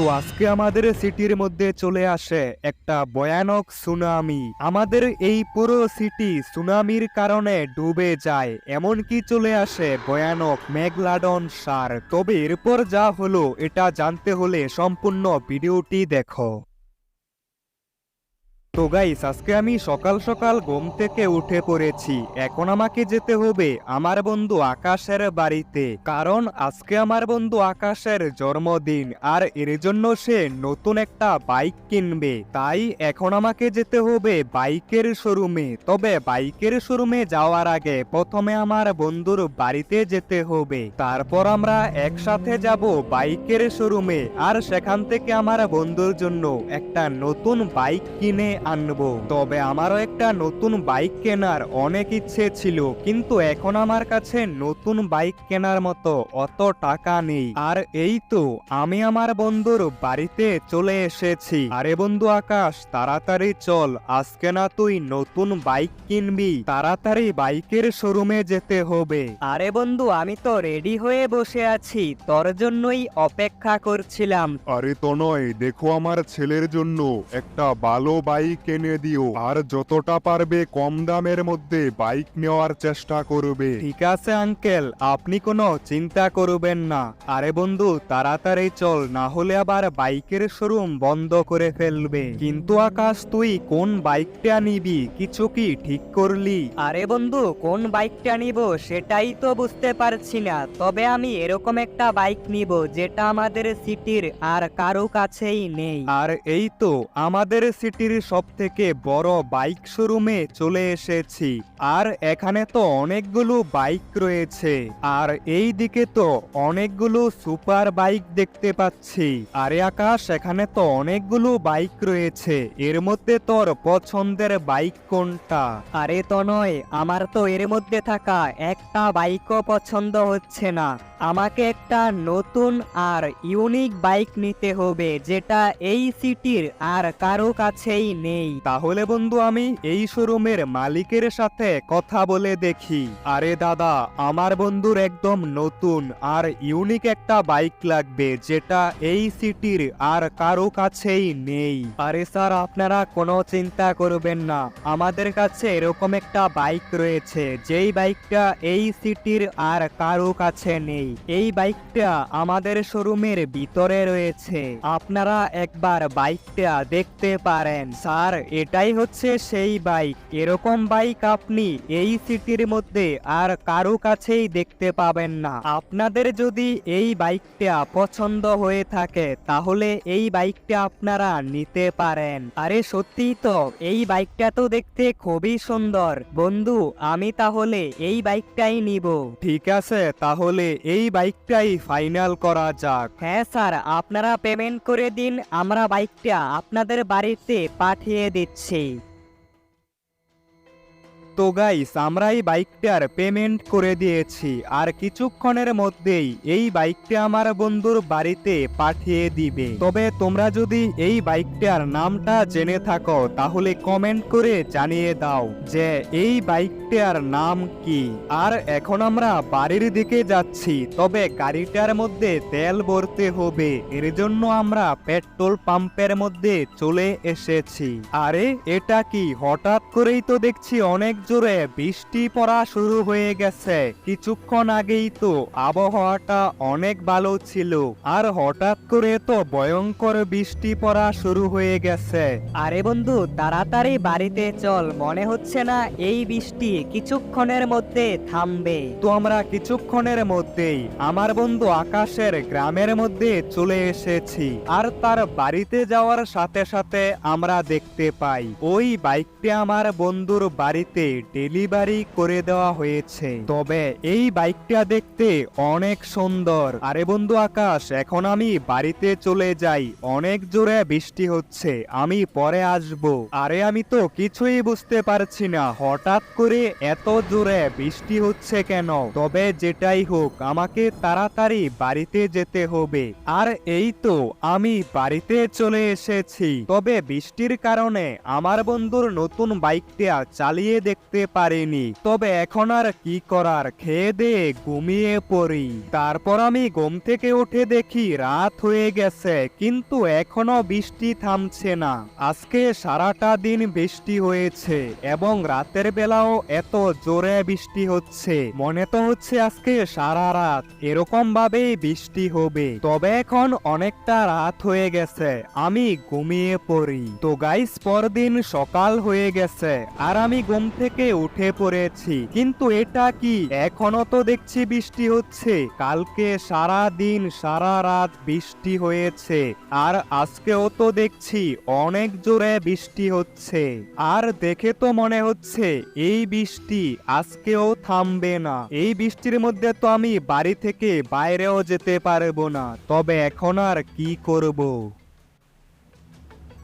তো আজকে আমাদের সিটির মধ্যে চলে আসে একটা ভয়ানক সুনামি আমাদের এই পুরো সিটি সুনামির কারণে ডুবে যায়, এমনকি চলে আসে ভয়ানক মেঘলাডন সার। তবে এরপর যা হলো, এটা জানতে হলে সম্পূর্ণ ভিডিওটি দেখো। তো গাইস আজকে আমি সকাল সকাল ঘুম থেকে উঠে পড়েছি। এখন আমাকে যেতে হবে আমার বন্ধু আকাশের বাড়িতে। কারণ আজকে আমার বন্ধু আকাশের জন্মদিন আর এর জন্য সে নতুন একটা বাইক কিনবে। তাই এখন আমাকে যেতে হবে বাইকের শোরুমে তবে বাইকের শোরুমে যাওয়ার আগে প্রথমে আমার বন্ধুর বাড়িতে যেতে হবে। তারপর আমরা একসাথে যাব বাইকের শোরুমে আর সেখান থেকে আমার বন্ধুর জন্য একটা নতুন বাইক কিনে আনব। তবে আমারও একটা নতুন বাইক কেনার অনেক ইচ্ছে ছিল কিন্তু এখন আমার কাছে নতুন বাইক কেনার মতো অত টাকা নেই। আর এই তো আমি আমার বন্ধুর বাড়িতে চলে এসেছি। আরে বন্ধু আকাশ তাড়াতাড়ি চল আজকে না তুই নতুন বাইক কিনবি তাড়াতাড়ি বাইকের শোরুমে যেতে হবে। আরে বন্ধু আমি তো রেডি হয়ে বসে আছি তোর জন্যই অপেক্ষা করছিলাম। আরে তো নয় দেখো আমার ছেলের জন্য একটা ভালো বাইক এনে দিও। আর যতটা পারবে কম দামের মধ্যে বাইক নেওয়ার চেষ্টা করবে। ঠিক আছে আঙ্কেল। আপনি কোনো চিন্তা করবেন না। আরে বন্ধু তাড়াতাড়ি চল না হলে আবার বাইকের শোরুম বন্ধ করে ফেলবে। কিন্তু আকাশ তুই কোন বাইকটা নিবি? কিছু কি ঠিক করলি? আরে বন্ধু কোন বাইকটা নিব সেটাই তো বুঝতে পারছি না। তবে আমি এরকম একটা বাইক নিব যেটা আমাদের সিটির আর কারও কাছেই নেই। আর এই তো আমাদের সিটির সব থেকে বড় বাইক শোরুমে চলে এসেছি। আর এখানে তো অনেকগুলো বাইক রয়েছে। আর এই দিকে তো অনেকগুলো সুপার বাইক দেখতে পাচ্ছি। আরে আকাশ, এখানে তো অনেকগুলো বাইক রয়েছে। এর মধ্যে তোর পছন্দের বাইক কোনটা? আরে তো নয় আমার তো এর মধ্যে থাকা একটা বাইকও পছন্দ হচ্ছে না। আমাকে একটা নতুন আর ইউনিক বাইক নিতে হবে, যেটা এই সিটির আর কারও কাছেই নেই। তাহলে বন্ধু, আমি এই শোরুমের মালিকের সাথে কথা বলে দেখি। আরে দাদা, আমার বন্ধুর একদম নতুন আর ইউনিক একটা বাইক লাগবে, যেটা এই সিটির আর কারও কাছেই নেই। আরে স্যার, আপনারা কোনো চিন্তা করবেন না। আমাদের কাছে এরকম একটা বাইক রয়েছে, যেই বাইকটা এই সিটির আর কারও কাছে নেই। এই বাইকটা আমাদের শোরুমের ভিতরে রয়েছে। আপনারা একবার বাইকটা দেখতে পারেন। স্যার এটাই হচ্ছে সেই বাইক এরকম বাইক আপনি এই সিটির মধ্যে আর কারও কাছেই দেখতে পাবেন না। আপনাদের যদি এই বাইকটা পছন্দ হয়ে থাকে তাহলে এই বাইকটা আপনারা নিতে পারেন। আরে সত্যি তো এই বাইকটা তো দেখতে খুবই সুন্দর। বন্ধু আমি তাহলে এই বাইকটাই নিব। ঠিক আছে তাহলে এই বাইকটাই ফাইনাল করা যাক। হ্যাঁ স্যার আপনারা পেমেন্ট করে দিন। আমরা বাইকটা আপনাদের বাড়িতে পাঠিয়ে দিচ্ছি। তো গাইস আমরা এই বাইকটার পেমেন্ট করে দিয়েছি, আর কিছুক্ষণের মধ্যেই এই বাইকটা আমার বন্ধুর বাড়িতে পাঠিয়ে দিবে। তবে তোমরা যদি এই বাইকটার নামটা জেনে থাকো, তাহলে কমেন্ট করে জানিয়ে দাও যে এই বাইকটার নাম কি। আর এখন আমরা বাড়ির দিকে যাচ্ছি, তবে গাড়িটার মধ্যে তেল ভরতে হবে, এর জন্য আমরা পেট্রোল পাম্পের মধ্যে চলে এসেছি। আরে, এটা কি? হঠাৎ করেই তো দেখছি অনেক জোরে বৃষ্টি পড়া শুরু হয়ে গেছে। কিছুক্ষণ আগেই তো আবহাওয়াটা অনেক ভালো ছিল। আর হঠাৎ করে তো ভয়ঙ্কর বৃষ্টি পড়া শুরু হয়ে গেছে। আরে বন্ধু তাড়াতাড়ি বাড়িতে চল মনে হচ্ছে না এই বৃষ্টি কিছুক্ষণের মধ্যে থামবে। তো আমরা কিছুক্ষণের মধ্যেই আমার বন্ধু আকাশের গ্রামের মধ্যে চলে এসেছি। আর তার বাড়িতে যাওয়ার সাথে সাথে আমরা দেখতে পাই ওই বাইকটি আমার বন্ধুর বাড়িতে ডেলিভারি করে দেওয়া হয়েছে। তবে এই বাইকটা দেখতে অনেক সুন্দর। আরে বন্ধু আকাশ, এখন আমি বাড়িতে চলে যাই। অনেক জোরে বৃষ্টি হচ্ছে। আমি পরে আসব। আরে আমি তো কিছুই বুঝতে পারছি না। হঠাৎ করে এত জোরে বৃষ্টি হচ্ছে কেন? তবে যেটাই হোক, আমাকে তাড়াতাড়ি বাড়িতে যেতে হবে। আর এই তো, আমি বাড়িতে চলে এসেছি। তবে বৃষ্টির কারণে আমার বন্ধুর নতুন বাইকটা চালিয়ে দেখ দেখতে পারিনি। তবে এখন আর কি করার? খেয়ে দিয়ে ঘুমিয়ে পড়ি। তারপর আমি ঘুম থেকে উঠে দেখি রাত হয়ে গেছে, কিন্তু এখনও বৃষ্টি থামছে না। আজকে সারাটা দিন বৃষ্টি হয়েছে এবং রাতের বেলাও এত জোরে বৃষ্টি হচ্ছে। মনে তো হচ্ছে আজকে সারা রাত এরকম ভাবেই বৃষ্টি হবে। তবে এখন অনেকটা রাত হয়ে গেছে, আমি ঘুমিয়ে পড়ি। তো গাইস পরদিন সকাল হয়ে গেছে, আর আমি ঘুম থেকে উঠে পড়েছি। কিন্তু এটা কি? এখনও তো দেখছি বৃষ্টি হচ্ছে। কালকে সারা দিন সারা রাত বৃষ্টি হয়েছে। আর আজকেও তো দেখছি অনেক জোরে বৃষ্টি হচ্ছে। আর দেখে তো মনে হচ্ছে এই বৃষ্টি আজকেও থামবে না। এই বৃষ্টির মধ্যে তো আমি বাড়ি থেকে বাইরেও যেতে পারব না। তবে এখন আর কি করব?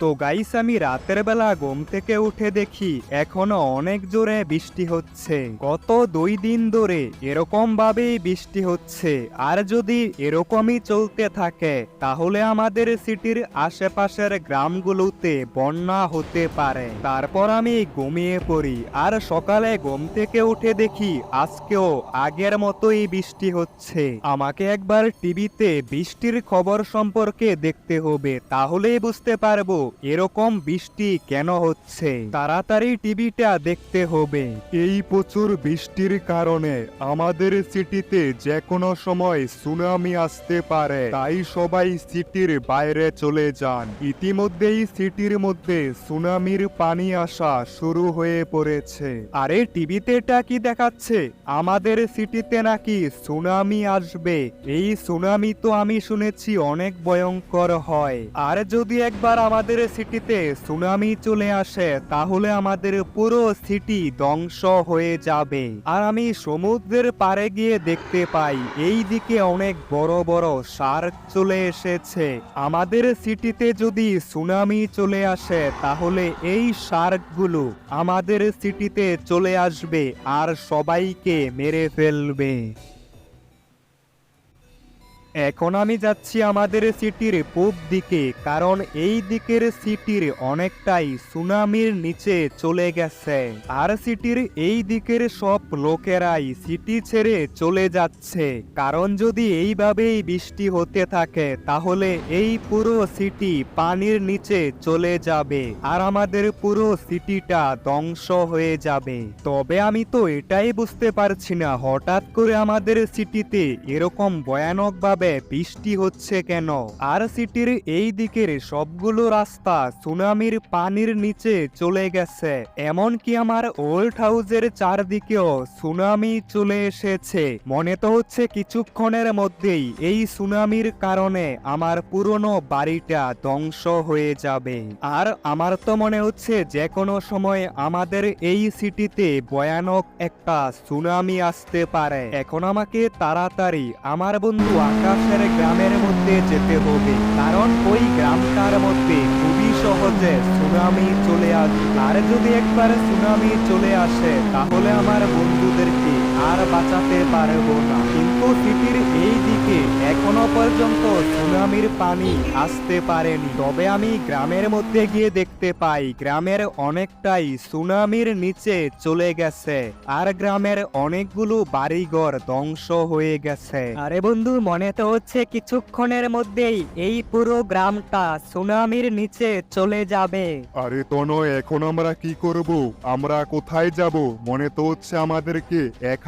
তো গাইস, আমি রাতের বেলা ঘুম থেকে উঠে দেখি এখনও অনেক জোরে বৃষ্টি হচ্ছে। গত দুই দিন ধরে এরকম ভাবেই বৃষ্টি হচ্ছে। আর যদি এরকমই চলতে থাকে, তাহলে আমাদের সিটির আশেপাশের গ্রামগুলোতে বন্যা হতে পারে। তারপর আমি ঘুমিয়ে পড়ি আর সকালে ঘুম থেকে উঠে দেখি আজকেও আগের মতোই বৃষ্টি হচ্ছে। আমাকে একবার টিভিতে বৃষ্টির খবর সম্পর্কে দেখতে হবে, তাহলেই বুঝতে পারব এরকম বৃষ্টি কেন হচ্ছে? তাড়াতাড়ি টিভিটা দেখতে হবে। এই প্রচুর বৃষ্টির কারণে আমাদের সিটিতে যে কোনো সময় সুনামি আসতে পারে। তাই সবাই সিটির বাইরে চলে যান। ইতিমধ্যেই সিটির মধ্যে সুনামির পানি আসা শুরু হয়ে পড়েছে। আরে, টিভিতে এটা কি দেখাচ্ছে? আমাদের সিটিতে নাকি সুনামি আসবে। এই সুনামি তো আমি শুনেছি অনেক ভয়ঙ্কর হয়। আর যদি একবার আমাদের সিটিতে সুনামি চলে আসে, তাহলে আমাদের পুরো সিটি ধ্বংস হয়ে যাবে। আর আমি সমুদ্রের পাড়ে গিয়ে দেখতে পাই, এই দিকে অনেক বড় বড় শার্ক চলে এসেছে। আমাদের সিটিতে যদি সুনামি চলে আসে, তাহলে এই শার্কগুলো আমাদের সিটিতে চলে আসবে আর সবাইকে মেরে ফেলবে। এখন আমি যাচ্ছি আমাদের সিটির পূব দিকে, কারণ এই দিকের সিটির অনেকটাই সুনামির নিচে চলে গেছে। আর সিটির এই দিকের সব লোকেরাই সিটি ছেড়ে চলে যাচ্ছে। কারণ যদি এইভাবেই বৃষ্টি হতে থাকে, তাহলে এই পুরো সিটি পানির নিচে চলে যাবে আর আমাদের পুরো সিটিটা ধ্বংস হয়ে যাবে। তবে আমি তো এটাই বুঝতে পারছি না, হঠাৎ করে আমাদের সিটিতে এরকম ভয়ানকভাবে বৃষ্টি হচ্ছে কেন? আর সিটির এই দিকের সবগুলো রাস্তা সুনামির পানির নিচে চলে গেছে। এমনকি আমার ওল্ড হাউসের চারদিকেও সুনামি চলে এসেছে। মনে তো হচ্ছে কিছুক্ষণের মধ্যেই এই সুনামির কারণে আমার পুরনো বাড়িটা ধ্বংস হয়ে যাবে। আর আমার তো মনে হচ্ছে যে কোনো সময় আমাদের এই সিটিতে ভয়ানক একটা সুনামি আসতে পারে। এখন আমাকে তাড়াতাড়ি আমার বন্ধু আকাশের গ্রামের মধ্যে যেতে হবে। কারণ ওই গ্রামটার মধ্যে খুবই সহজে সুনামি চলে আসবে আর যদি একবার সুনামি চলে আসে, তাহলে আমার বন্ধুদেরকে আর বাঁচাতে পারব না। কিন্তু সিটির এই দিকে এখনও পর্যন্ত সুনামির পানি আসতে পারেনি। তবে আমি গ্রামের মধ্যে গিয়ে দেখতে পাই গ্রামের অনেকটাই সুনামির নিচে চলে গেছে আর গ্রামের অনেকগুলো বাড়িঘর ধ্বংস হয়ে গেছে। আরে বন্ধু মনে তো হচ্ছে কিছুক্ষণের মধ্যেই এই পুরো গ্রামটা সুনামির নিচে চলে যাবে। আরে তনো এখন আমরা কি করব? আমরা কোথায় যাব? মনে তো হচ্ছে আমাদেরকে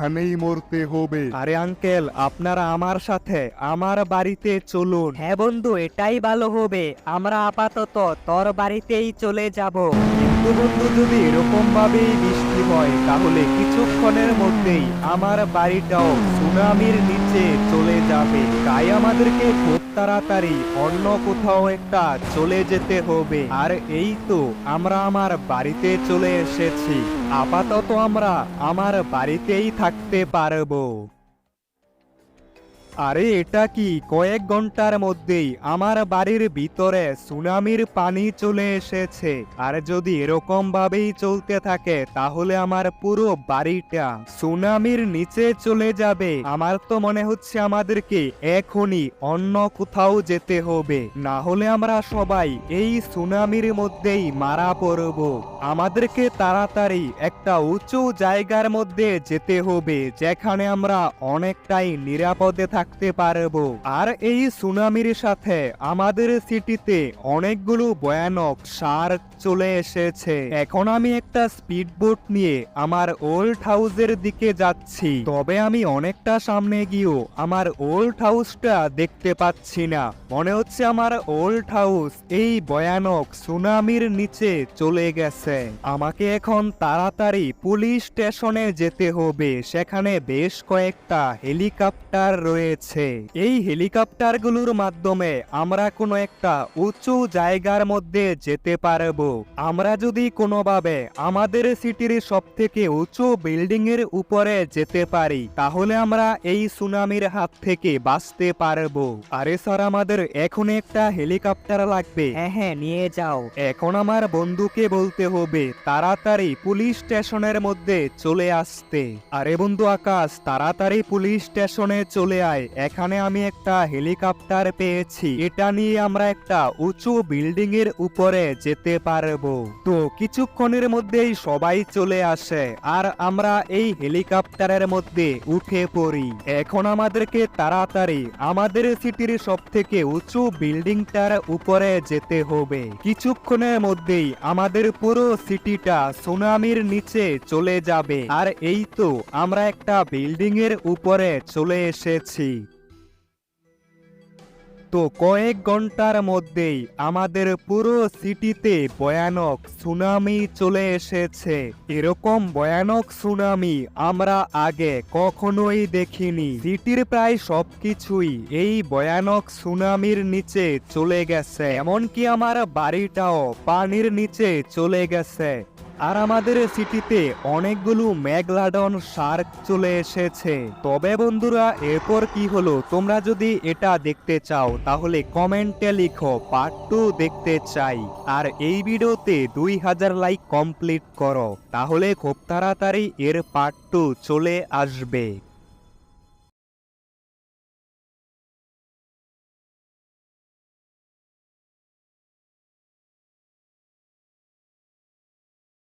এখানেই মরতে হবে। আরে আঙ্কেল আপনারা আমার সাথে আমার বাড়িতে চলুন। হ্যাঁ বন্ধু এটাই ভালো হবে। আমরা আপাতত তোর বাড়িতেই চলে যাব। কিন্তু বন্ধু যদি এরকম ভাবেই বৃষ্টি হয় তাহলে কিছুক্ষণের মধ্যেই আমার বাড়িটাও সুনামির নিচে চলে যাবে। তাই আমাদেরকে খুব তাড়াতাড়ি অন্য কোথাও একটা চলে যেতে হবে। আর এই তো আমরা আমার বাড়িতে চলে এসেছি। আপাতত আমরা আমার বাড়িতেই থাকতে পারব। আরে এটা কি? কয়েক ঘণ্টার মধ্যেই আমার বাড়ির ভিতরে সুনামির পানি চলে এসেছে। আর যদি এরকম ভাবেই চলতে থাকে, তাহলে আমার পুরো বাড়িটা সুনামির নিচে চলে যাবে। আমার তো মনে হচ্ছে আমাদেরকে এখনই অন্য কোথাও যেতে হবে। না হলে আমরা সবাই এই সুনামির মধ্যেই মারা পড়ব। আমাদেরকে তাড়াতাড়ি একটা উঁচু জায়গার মধ্যে যেতে হবে, যেখানে আমরা অনেকটাই নিরাপদে থাকতে পারব। আর এই সুনামির সাথে আমাদের সিটিতে অনেকগুলো ভয়ানক শার্ক চলে এসেছে। এখন আমি একটা স্পিড বোট নিয়ে আমার ওল্ড হাউসের দিকে যাচ্ছি। তবে আমি অনেকটা সামনে গিয়েও আমার ওল্ড হাউসটা দেখতে পাচ্ছি না। মনে হচ্ছে আমার ওল্ড হাউস এই ভয়ানক সুনামির নিচে চলে গেছে। আমাকে এখন তাড়াতাড়ি পুলিশ স্টেশনে যেতে হবে। সেখানে বেশ কয়েকটা হেলিকপ্টার রয়েছে এই হেলিকপ্টারগুলোর মাধ্যমে আমরা কোনো একটা উঁচু জায়গার মধ্যে যেতে পারব। আমরা যদি কোনোভাবে আমাদের সিটির সব থেকে উঁচু বিল্ডিং এর উপরে যেতে পারি তাহলে আমরা এই সুনামির হাত থেকে বাঁচতে পারব। আরে স্যার আমাদের এখন একটা হেলিকপ্টার লাগবে। হ্যাঁ হ্যাঁ নিয়ে যাও। এখন আমার বন্ধুকে বলতে হবে তাড়াতাড়ি পুলিশ স্টেশনের মধ্যে চলে আসতে। আরে বন্ধু আকাশ তাড়াতাড়ি পুলিশ স্টেশনে চলে আয়। এখানে আমি একটা হেলিকপ্টার পেয়েছি। এটা নিয়ে আমরা একটা উঁচু বিল্ডিং এর উপরে যেতে পারব। তো কিছুক্ষণের মধ্যেই সবাই চলে আসে আর আমরা এই হেলিকপ্টারের মধ্যে উঠে পড়ি। এখন আমাদেরকে তাড়াতাড়ি আমাদের সিটির সব থেকে উঁচু বিল্ডিংটার উপরে যেতে হবে। কিছুক্ষণের মধ্যেই আমাদের পুরো সিটিটা সুনামির নিচে চলে যাবে। আর এই তো আমরা একটা বিল্ডিং এর উপরে চলে এসেছি। তো কয়েক ঘণ্টার মধ্যেই আমাদের পুরো সিটিতে ভয়ানক সুনামি চলে এসেছে। এরকম ভয়ানক সুনামি আমরা আগে কখনোই দেখিনি। সিটির প্রায় সবকিছুই এই ভয়ানক সুনামির নিচে চলে গেছে। এমনকি আমার বাড়িটাও পানির নিচে চলে গেছে। আর আমাদের সিটিতে অনেকগুলো ম্যাগলাডন শার্ক চলে এসেছে। তবে বন্ধুরা, এরপর কি হলো? তোমরা যদি এটা দেখতে চাও, তাহলে কমেন্টে লিখো পার্ট টু দেখতে চাই। আর এই ভিডিওতে দুই হাজার লাইক কমপ্লিট করো, তাহলে খুব তাড়াতাড়ি এর পার্ট টু চলে আসবে।